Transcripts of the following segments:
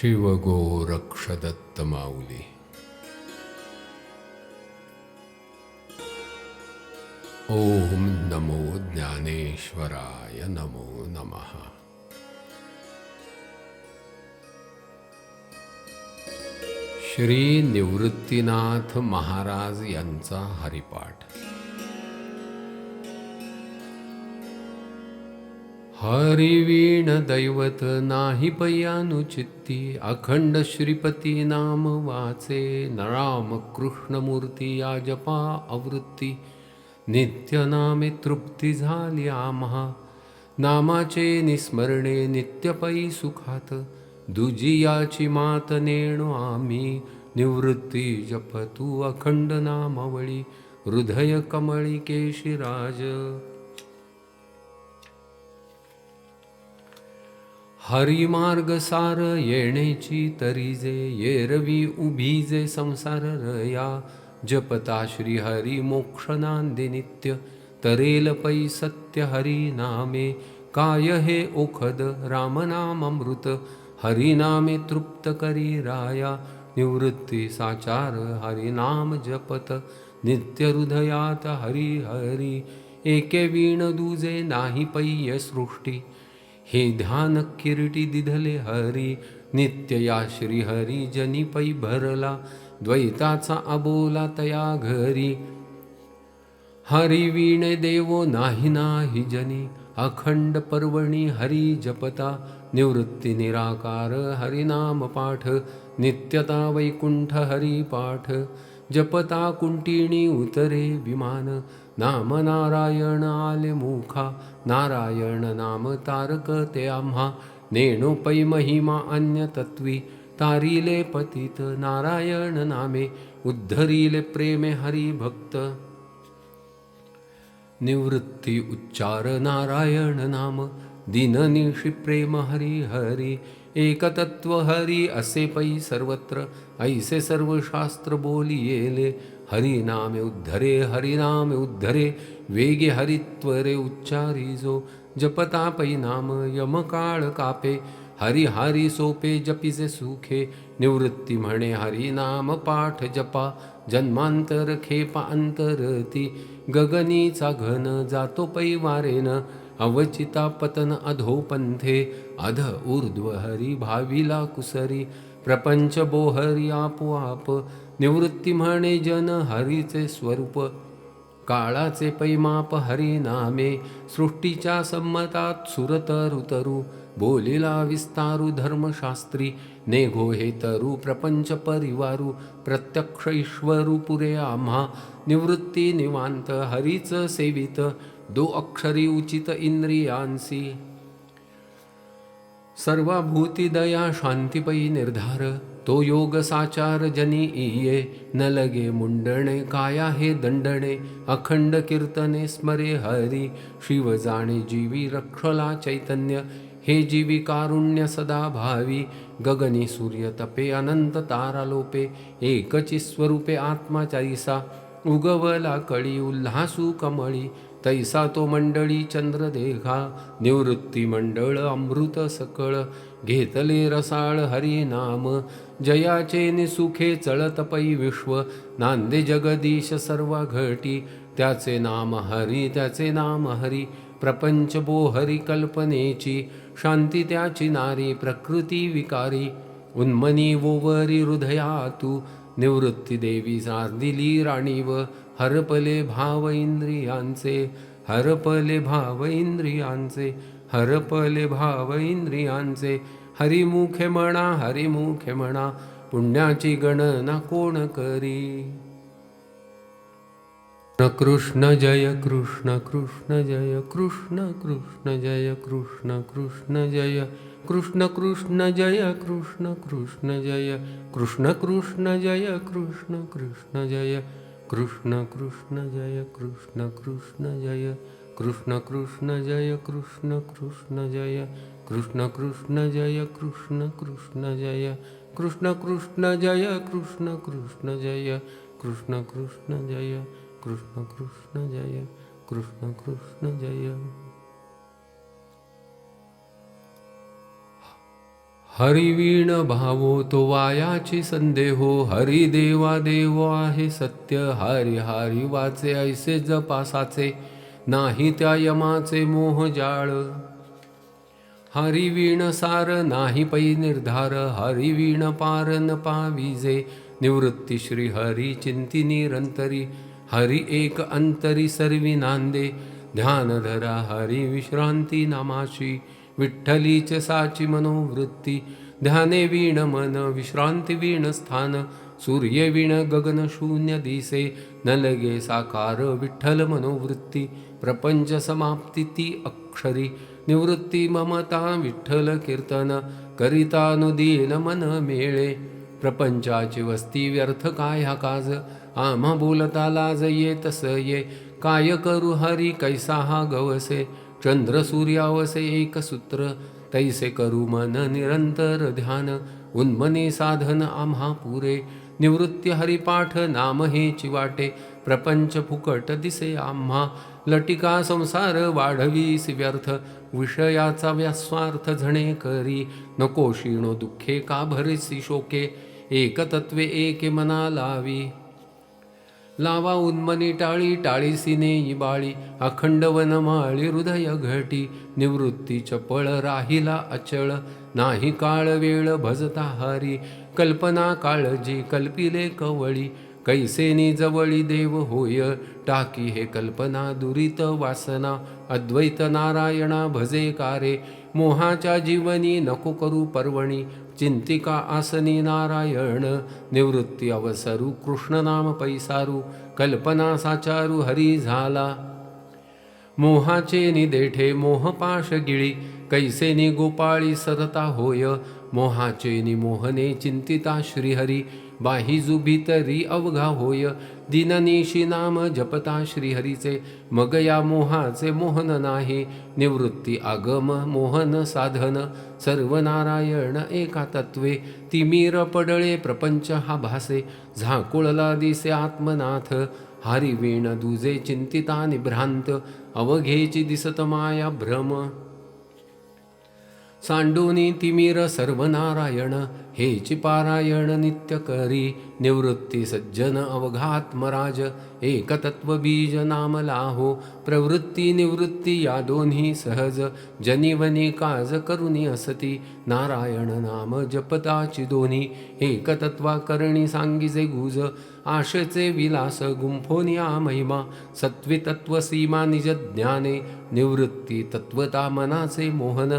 शिवगोरक्षदत्त माऊली ओम नमो ज्ञानेश्वराय नमो नमः। श्री निवृत्तीनाथ महाराज यांचा हरिपाठ। हरिवीण दैवत नाही पयानुचित्ती अखंड श्रीपती नाम वाचे नराम कृष्णमूर्ती या जपा आवृत्ती. नित्य नामे तृप्ती झाली आम्हा नामाचे निस्मरणे नित्य पै सुखात दुजियाची मात नेणो आम्ही. निवृत्ती जपतू अखंड नामावळी हृदय कमळी केशिराज. हरिमार्ग सार येण्याची तरीजे येरवी उभी जे संसार रया. जपता श्री हरी मोक्ष नांदे नित्य तरेल पै सत्य हरी नामे. काय हे ओखद रामनाम अमृत हरिनामे तृप्त करी राया. निवृत्ती साचार हरिनाम जपत नित्य हृदयात हरी हरी. एके वीण दुजे नाही पै सृष्टी. हे ध्यान किरीटी दिधले हरी नित्य या श्री हरी जनी पै भरला द्वैताचा अबोला तया घरी. हरी देवो नाही नाही जनी अखंड पर्वणी हरी जपता निवृत्ती निराकार हरिनाम पाठ नित्यता वैकुंठ हरी पाठ जपता कुंटिणी उतरे विमान नाम नारायण आले मुखा नारायण नाम तारक ते आम्हा नेणो पै महिमा अन्य तत्वी तारिले पतित नारायण नामे उद्धरिले प्रेमे हरी भक्त निवृत्ती उच्चार नारायण नाम दिननिषि प्रेम हरी हरी एकतत्व हरी असे पै सर्वत्र ऐसे सर्व शास्त्र बोलियेले हरिनामे उद्धरे हरिनामे उद्धरे वेगे हरित्वरे उच्चारी जो जपता पै नाम यमकाळ कापे हरि हरि सोपे जपिसे सुखे निवृत्ती म्हणे हरिनाम पाठ जपा जन्मांतर खेपा अंतरती गगनीचा घन जातो पै वारेन अवचिता पतन अधोपंथे अध ऊर्ध्व हरी भाविला कुसरी प्रपंच बोहरी आपोआप निवृत्ती म्हणे जन हरीचे स्वरूप. काळाचे पैमाप हरी नामे सृष्टीच्या संमतात सुरत तरु बोलिला विस्तारू धर्मशास्त्री नेघो हे तरु प्रपंच परिवारू. प्रत्यक्ष ईश्वरू पुरे आम्हा निवृत्ती निवांत हरीच सेवित. दो अक्षरी उचित इंद्रियांसी. सर्वाभूतिदया शांतिपयी निर्धार. तो योग साचार जनी इये न लगे मुंडणे काया हे दंडणे अखंड कीर्तने स्मरे हरी शिव जाणे जीवी रक्षला चैतन्य हे जीवी कारुण्य सदा भावी गगनी सूर्य तपे अनंत तारालोपे एकची स्वरूपे आत्मा चारिसा उगवला कळी उल्हासू कमळी तैसा तो मंडळी चंद्र देखा निवृत्ती मंडळ अमृत सकळ घेतले रसाळ हरी नाम जयाचे निसुखे चळत पै विश्व नांदे जगदीश सर्व घटी त्याचे नाम हरी त्याचे नाम हरी प्रपंच बोहरी कल्पनेची. शांती त्याची नारी प्रकृती विकारी. उन्मनी वोवरी हृदयातू निवृत्ती देवी दिली राणीव. हरपले भाव इंद्रियांचे हरपले भाव इंद्रियांचे हरपले भाव इंद्रियांचे. हरिमुखे म्हणा हरिमुखे म्हणा पुण्याची गणना कोण करी कृष्ण जय कृष्ण कृष्ण जय कृष्ण कृष्ण जय कृष्ण कृष्ण जय कृष्ण कृष्ण जय कृष्ण कृष्ण जय कृष्ण कृष्ण जय कृष्ण कृष्ण जय कृष्ण कृष्ण जय कृष्ण कृष्ण जय कृष्ण कृष्ण जय कृष्ण कृष्ण जय कृष्ण कृष्ण जय कृष्ण कृष्ण जय कृष्ण कृष्ण जय कृष्ण कृष्ण जय कृष्ण कृष्ण जय कृष्ण कृष्ण जय कृष्ण कृष्ण जय हरिवीण भावो तो वायाची संदेहो हरी देवा देव आहे सत्य हरि हरि वाचे ऐसे जपासाचे नाही त्या यमाचे मोह जाळ. हरिवीण सार नाही पै निर्धार हरिवीण पार न पाविजे. निवृत्ती श्री हरी चिंती निरंतरी हरि एक अंतरी सर्वी नांदे. ध्यान धरा हरी विश्रांती नामाशी विठ्ठलीच साची मनोवृत्ती. ध्याने वीण मन विश्रांती वीण स्थान. सूर्य वीण गगन शून्य दिसे. न लगे साकार विठ्ठल मनोवृत्ती. प्रपंच समाप्ती ती अक्षरी। निवृत्ती ममता विठ्ठल कीर्तन करितानुदीन मन मेळे। प्रपंचाची वस्ती व्यर्थ काय हा काज? आम्हा बोलता लाज ये तस ये काय करू हरी कैसा हा गवसे? चंद्र सूर्यावसे एक सूत्र। तैसे करू मन निरंतर ध्यान। उन्मने साधन आम्हा पुरे। निवृत्ती हरिपाठ नाम हे चिवाटे। प्रपंच फुकट दिसे आम्हा। लटिका संसार वाढवीस व्यर्थ विषयाचा व्यास्वार्थ झणे करी. नको क्षीणो दुःखे का भरसी शोके एकतत्वे एके मना लावी. लावा उन्मनी टाळी टाळीसी नेई बाळी. अखंड वनमाळी हृदय घटी. निवृत्ती चपळ राहिला अचळ. नाही काळ वेळ भजता हरी. कल्पना काळजी कल्पिले कवळी. कैसेनी जवळी देव होय टाकी हे कल्पना दुरित वासना अद्वैत नारायणा भजे कारे मोहाच्या जीवनी नको करू पर्वणी चिंतिका आसनी नारायण निवृत्ती अवसरू कृष्ण नाम पैसारू कल्पना साचारू हरी झाला. मोहाचे निदेठे मोहपाश गिळी कैसे नि गोपाळी सरता होय मोहाचे नि मोहने चिंतिता श्रीहरी बाहिजू तरी अवघा होय. दिननिशी नाम जपता श्रीहरीचे मग या मोहाचे मोहन नाही. निवृत्ती आगम मोहन साधन सर्व नारायण एका तत्वे तिमीर पडळे प्रपंच हा भासे झाकुळला दिसे आत्मनाथ. हरिवीण दुजे चिंतिता निभ्रांत अवघेची दिसत माया भ्रम. सांडोनी तिमीर सर्व नारायण हेची पारायण नित्य करी निवृत्ती सज्जन अवघात्मराज एकतत्व बीज नाम लाहो प्रवृत्ती निवृत्ती या दोन्ही सहज जनिवनी काज करुनी असती नारायण नाम जपताची दोन्ही एकतत्वा करणी सांगिजे गुज आशेचे विलास गुंफोनिया महिमा सत्वितत्व सीमा निज ज्ञाने निवृत्ती तत्वता मनाचे मोहन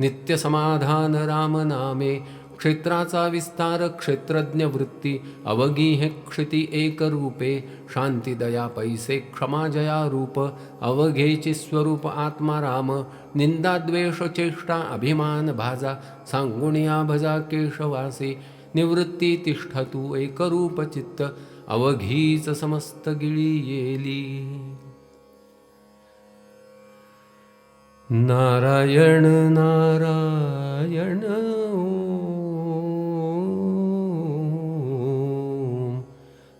नित्य समाधान राम नामे क्षेत्राचा विस्तार क्षेत्रज्ञ वृत्ती अवगी हे क्षिती एक रूपे शांती दया पैसे क्षमा जया रूप अवघेची स्वरूप आत्मा राम निंदा द्वेष चेष्टा अभिमान भाजा सांगुणिया भजा केशवासी निवृत्ती तिष्ठतू एकरूप चित्त अवघीच समस्त गिळी येली नारायण नारायण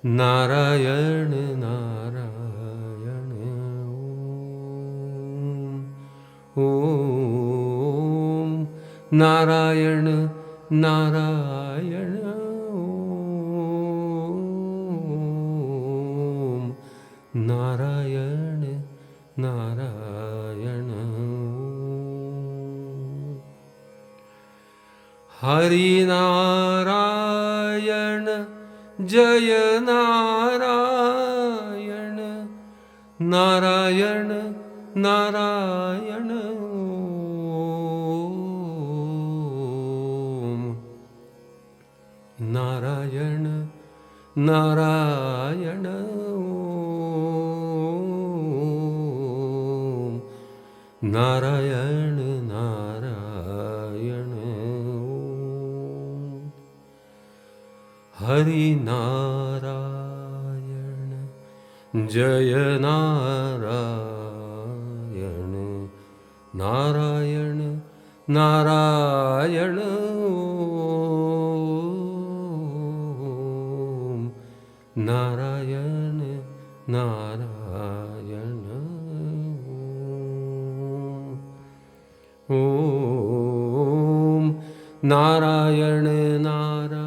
नारायण नारायण ओम. ओम नारायण नारायण ओम. नारायण नारायण हरिनारायण जय नारायण नारायण नारायण नारायण नारायण नारायण हरिनारायण जय नारायण नारायण नारायण नारायण नारायण ओम. नारायण नारायण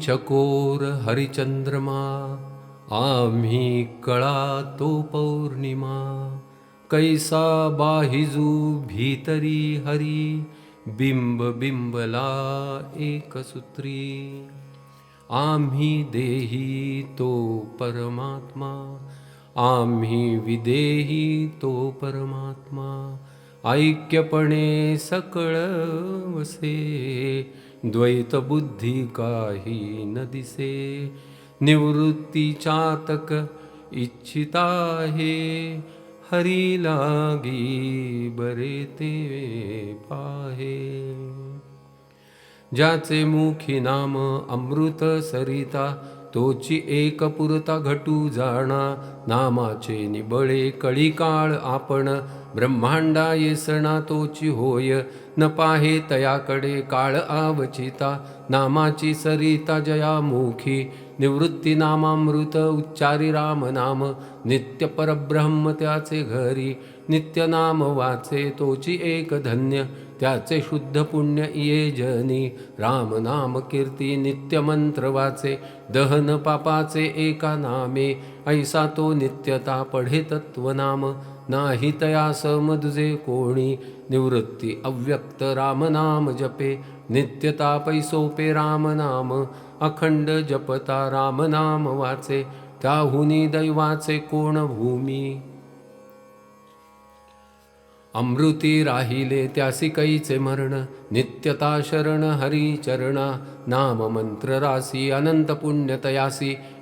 चकोर हरिचंद्रमा आम्ही कळा तो पौर्णिमा कैसा बाहिजू भीतरी हरी बिंब बिंबला एकसूत्री आम्ही देही तो परमात्मा आम्ही विदेही तो परमात्मा ऐक्यपणे सकळ वसे. द्वैत बुद्धी काही न दिसे निवृत्ती चातक इच्छिता आहे हरी लागी बरे ते पाहे। ज्याचे मुखी नाम अमृत सरिता तोची एक पुरता घटू जाणा नामाचे निबळे कळी काळ आपण ब्रह्मांडा येसणा तोची होय. न पाहे तयाकडे काळ आवचिता. नामाची सरिता जया मुखी निवृत्ती नामामृत उच्चारी राम नाम. नित्य परब्रह्म त्याचे घरी. नित्य नाम वाचे तोची एक धन्य. त्याचे शुद्ध पुण्य ये जनी. राम नाम कीर्ती नित्य मंत्र वाचे. दहन पापाचे एका नामे. ऐसा तो नित्यता पढे तत्वनाम नाही तया समदुजे कोणी निवृत्ती अव्यक्त राम नाम जपे नित्यता पैसोपे राम नाम अखंड जपता राम नाम वाचे त्याहुनी दैवाचे कोण भूमी? अमृती राहिले त्यासी कैचे मरण नित्यता शरण हरी चरणा नाम मंत्र रासी अनंत पुण्य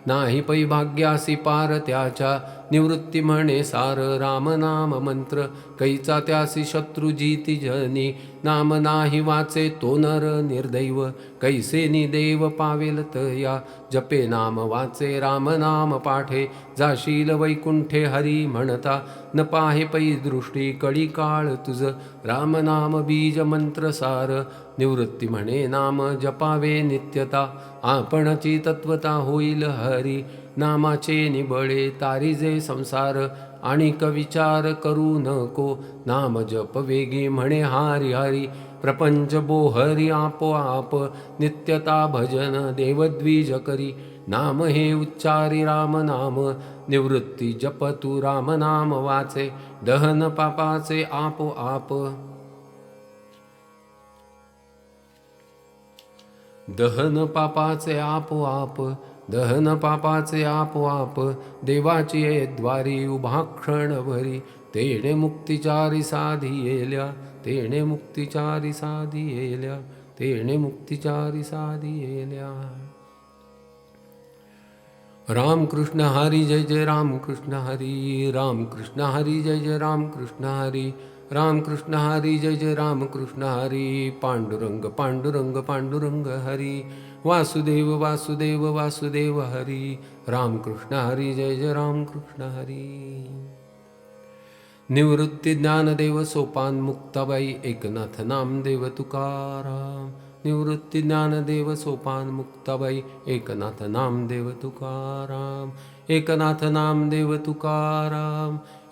नाही पै भाग्यासी पार त्याच्या निवृत्ती म्हणे सार राम नाम मंत्र कैचा त्यासी शत्रु जीती जनी नाम नाही वाचे तो नर निर्दैव कैसे नि देव पावेल तया जपे नाम वाचे राम नाम पाठे जाशील वैकुंठे हरी म्हणता न पाहे पै दृष्टी कळी काळ तुझ राम नाम बीज मंत्र सार निवृत्ती म्हणे नाम जपावे नित्यता आपणची तत्वता होईल हरी। नामाचे निबळे तारिजे संसार आणि विचार करू नको। नाम जप वेगी म्हणे हारी हरी। प्रपंच बोहरी आपोआप नित्यता भजन देवद्विज करी। नाम हे उच्चारी राम नाम निवृत्ती जप तू राम नाम वाचे। दहन पापाचे आपोआप। दहन पापाचे आपोआप दहन पापाचे आपोआप देवाची ये द्वारी उभा क्षण भरी तेणे मुक्तिचारी साधी येल्या तेणे मुक्तिचारी साधी येल्या तेणे मुक्तिचारी साधी येल्या. राम कृष्ण हरी जय जय राम कृष्ण हरी राम कृष्ण हरी जय जय राम कृष्ण हरी रामकृष्ण हरी जय जय रामकृष्ण हरी पांडुरंग पांडुरंग पांडुरंग हरी वासुदेव वासुदेव वासुदेव हरी रामकृष्ण हरी जय जय रामकृष्ण हरी। निवृत्ती ज्ञानदेव सोपान मुक्ताबाई एकनाथ नामदेव तुकाराम। निवृत्ती ज्ञानदेव सोपान मुक्ताबाई एकनाथ नामदेव तुकाराम। एकनाथ नामदेव तुकाराम।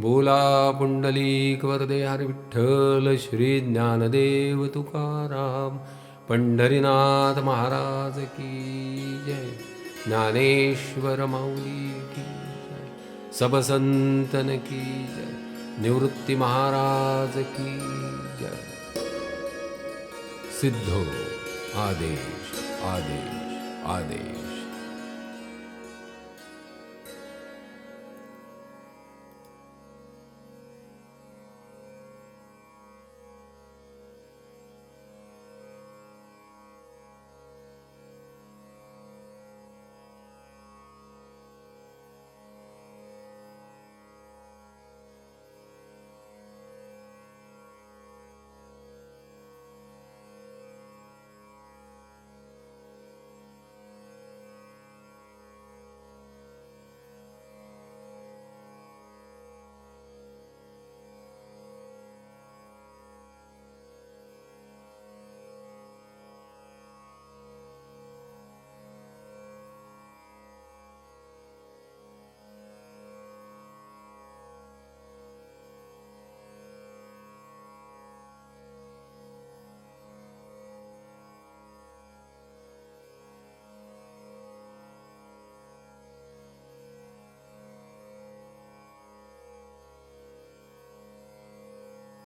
बोला पुंडलीक वरदे हरी विठ्ठल श्री ज्ञानदेव तुकाराम पंढरीनाथ महाराज की जय ज्ञानेश्वर माऊली की जय सब संतन की जय निवृत्ती महाराज की जय। सिद्धो आदेश आदेश आदेश।